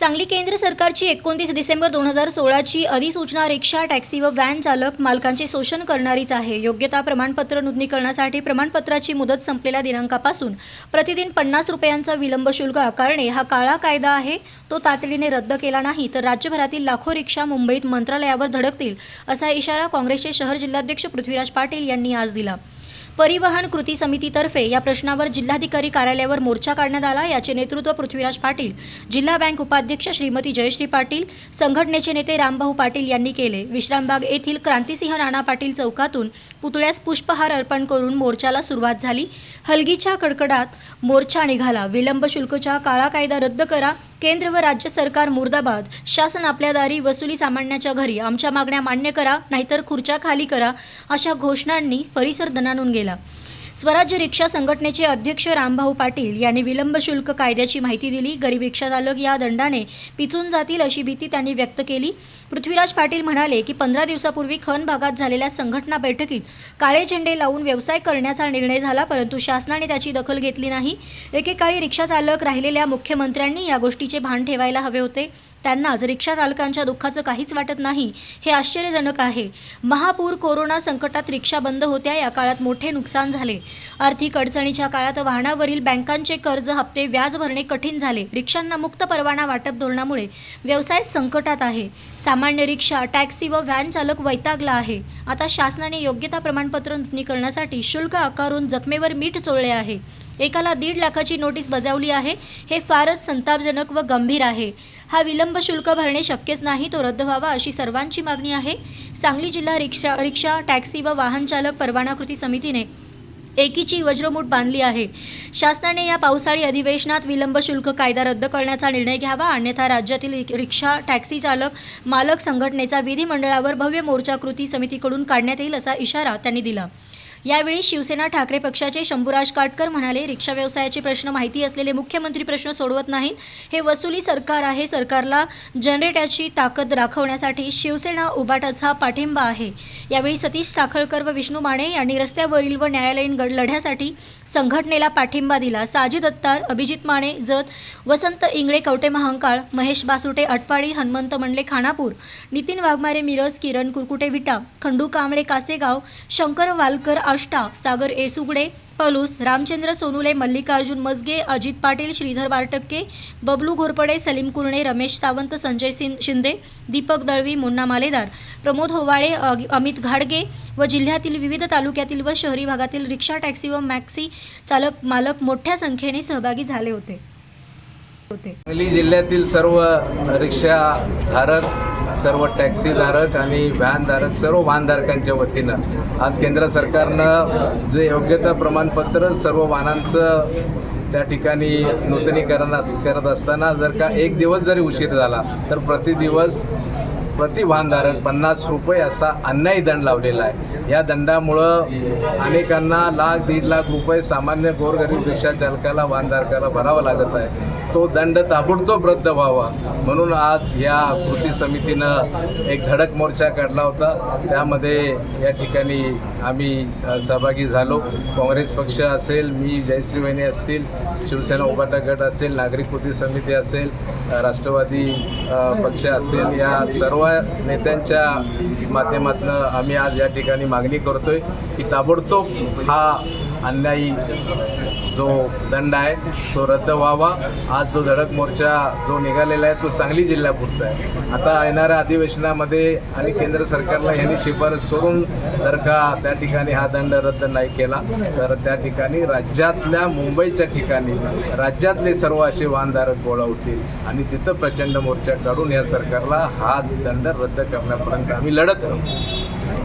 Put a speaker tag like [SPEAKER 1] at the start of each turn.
[SPEAKER 1] सांगली केंद्र सरकारची एकोणतीस डिसेंबर दोन हजार सोळाची अधिसूचना रिक्षा टॅक्सी व व्हॅन चालक मालकांचे शोषण करणारीच आहे. योग्यता प्रमाणपत्र नोंदणीकरणासाठी प्रमाणपत्राची मुदत संपलेल्या दिनांकापासून प्रतिदिन पन्नास रुपयांचा विलंब शुल्क आकारणे हा काळा कायदा आहे. तो तातडीने रद्द केला नाही तर राज्यभरातील लाखो रिक्षा मुंबईत मंत्रालयावर धडकतील असा इशारा काँग्रेसचे शहर जिल्हाध्यक्ष पृथ्वीराज पाटील यांनी आज दिला. परिवहन कृती समितीतर्फे या प्रश्नावर जिल्हाधिकारी कार्यालयावर मोर्चा काढण्यात आला. याचे नेतृत्व पृथ्वीराज पाटील जिल्हा बँक उपाध्यक्ष श्रीमती जयश्री पाटील संघटनेचे नेते रामभाऊ पाटील यांनी केले. विश्रामबाग येथील क्रांतिसिंह नाना पाटील चौकातून पुतळ्यास पुष्पहार अर्पण करून मोर्चाला सुरुवात झाली. हलगीच्या कडकडात मोर्चा निघाला. विलंब शुल्कच्या काळा कायदा रद्द करा. केंद्र व राज्य सरकार मुर्दाबाद. शासन आपल्या दारी वसुली सामान्याच्या घरी. आमच्या मागण्या मान्य करा नाहीतर खुर्च्या खाली करा अशा घोषणांनी परिसर दणाणून गेला. स्वराज्य रिक्षा संघटनेचे अध्यक्ष रामभाऊ पाटील यांनी विलंब शुल्क कायद्याची माहिती दिली. गरीब रिक्षा चालक या दंडाने पिचून जातील अशी भीती त्यांनी व्यक्त केली. पृथ्वीराज पाटील म्हणाले की पंधरा दिवसापूर्वी खन भागात झालेल्या संघटना बैठकीत काळे झेंडे लावून व्यवसाय करण्याचा निर्णय झाला परंतु शासनाने त्याची दखल घेतली नाही. एकेकाळी रिक्षा चालक राहिलेल्या मुख्यमंत्र्यांनी या गोष्टीचे भान ठेवायला हवे होते. त्यांनाच रिक्षा चालकांच्या दुःखाचं काहीच वाटत नाही हे आश्चर्यजनक आहे. महापूर कोरोना संकटात रिक्षा बंद होत्या या काळात मोठे नुकसान झाले. आर्थिक अडचणीच्या काळात वाहनावरील बँकांचे कर्ज हप्ते व्याज भरणे कठीण झाले. रिक्षांना मुक्त परवाना वाटप धोरणामुळे व्यवसाय संकटात आहे. सामान्य रिक्षा टॅक्सी व व्हॅन चालक वैतागला आहे. आता शासनाने योग्यता प्रमाणपत्र नूतनीकरणासाठी शुल्क आकारून जखमेवर मीठ चोळले आहे. एकाला दीड लाखाची नोटीस बजावली आहे. हे फारच संतापजनक व गंभीर आहे. हा विलंब शुल्क भरणे शक्यच नाही तो रद्द व्हावा अशी सर्वांची मागणी आहे. सांगली जिल्हा रिक्षा रिक्षा टॅक्सी व वाहन चालक परवाना कृती समितीने एकीची वज्रमूठ बांधली आहे. शासनाने या पावसाळी अधिवेशनात विलंब शुल्क कायदा रद्द करण्याचा निर्णय घ्यावा अन्यथा राज्यातील रिक्षा टॅक्सी चालक मालक संघटनेचा विधिमंडळावर भव्य मोर्चा कृती समितीकडून काढण्यात येईल असा इशारा त्यांनी दिला. यावेळी शिवसेना ठाकरे पक्षाचे शंभूराज काटकर म्हणाले रिक्षा व्यवसायाचे प्रश्न माहिती असलेले मुख्यमंत्री प्रश्न सोडवत नाहीत. हे वसुली सरकार आहे. सरकारला जनरेटरची ताकद राखवण्यासाठी शिवसेना उबाटाचा पाठिंबा आहे. यावेळी सतीश साखळकर व विष्णू माने यांनी रस्त्यावरील व न्यायालयीन गड लढ्यासाठी संघटनेला पाठिंबा दिला. साजिद अत्तार अभिजित माने जत वसंत इंगळे कवटे महांकाळ महेश बासुटे अटपाडी हनुमंत मंडले खानापूर नितीन वाघमारे मिरज किरण कुरकुटे विटा खंडू कांबळे कासेगाव शंकर वालकर आष्टा सागर एसुगडे पलूस रामचंद्र सोनुले मल्लिकार्जुन मजगे अजित पाटील श्रीधर वारटक्के बबलू घोरपडे सलीम कुरणे रमेश सावंत संजय सिन शिंदे दीपक दळवी मुन्ना मालेदार प्रमोद होवाळे अमित घाडगे व जिल्ह्यातील विविध तालुक्यातील व शहरी भागातील रिक्षा टॅक्सी व मॅक्सी चालक मालक मोठ्या संख्येने सहभागी झाले होते. होते.
[SPEAKER 2] सांगली जिल्ह्यातील सर्व रिक्षाधारक सर्व टॅक्सीधारक आणि व्हॅनधारक सर्व वाहनधारकांच्या वतीनं आज केंद्र सरकारनं जे योग्यता प्रमाणपत्र सर्व वाहनांचं त्या ठिकाणी नूतनीकरण करत असताना जर का एक दिवस जरी उशीर झाला तर प्रति दिवस प्रति वाहनधारक पन्नास रुपये असा अन्यायी दंड लावलेला आहे. या दंडामुळं अनेकांना लाख दीड लाख रुपये सामान्य गोरगरीब रिक्षा चालकाला वाहनधारकाला भरावा लागत आहे. तो दंड ताबडतोब रद्द व्हावा. म्हणून आज या कृती समितीनं एक धडक मोर्चा काढला होता. त्यामध्ये या ठिकाणी आम्ही सहभागी झालो. काँग्रेस पक्ष असेल मी जयश्री वहिनी असतील शिवसेना उभाटा गट असेल नागरिक कृती समिती असेल राष्ट्रवादी पक्ष असेल या सर्व नेत्यांच्या माध्यमातून आम्ही आज या ठिकाणी मागणी करतोय की ताबडतोब हा अन्यायी जो दंड आहे तो रद्द व्हावा. आज जो धडक मोर्चा जो निघालेला आहे तो सांगली जिल्ह्यापुरता आहे. आता येणाऱ्या अधिवेशनामध्ये आणि केंद्र सरकारला यांनी शिफारस करून जर का त्या ठिकाणी हा दंड रद्द नाही केला तर त्या ठिकाणी राज्यातल्या मुंबईच्या ठिकाणी राज्यातले सर्व असे वाहनधारक गोळा होतील. आणि तिथं प्रचंड मोर्चा काढून या सरकारला हा दंड रद्द करण्यापर्यंत आम्ही लढत राहू.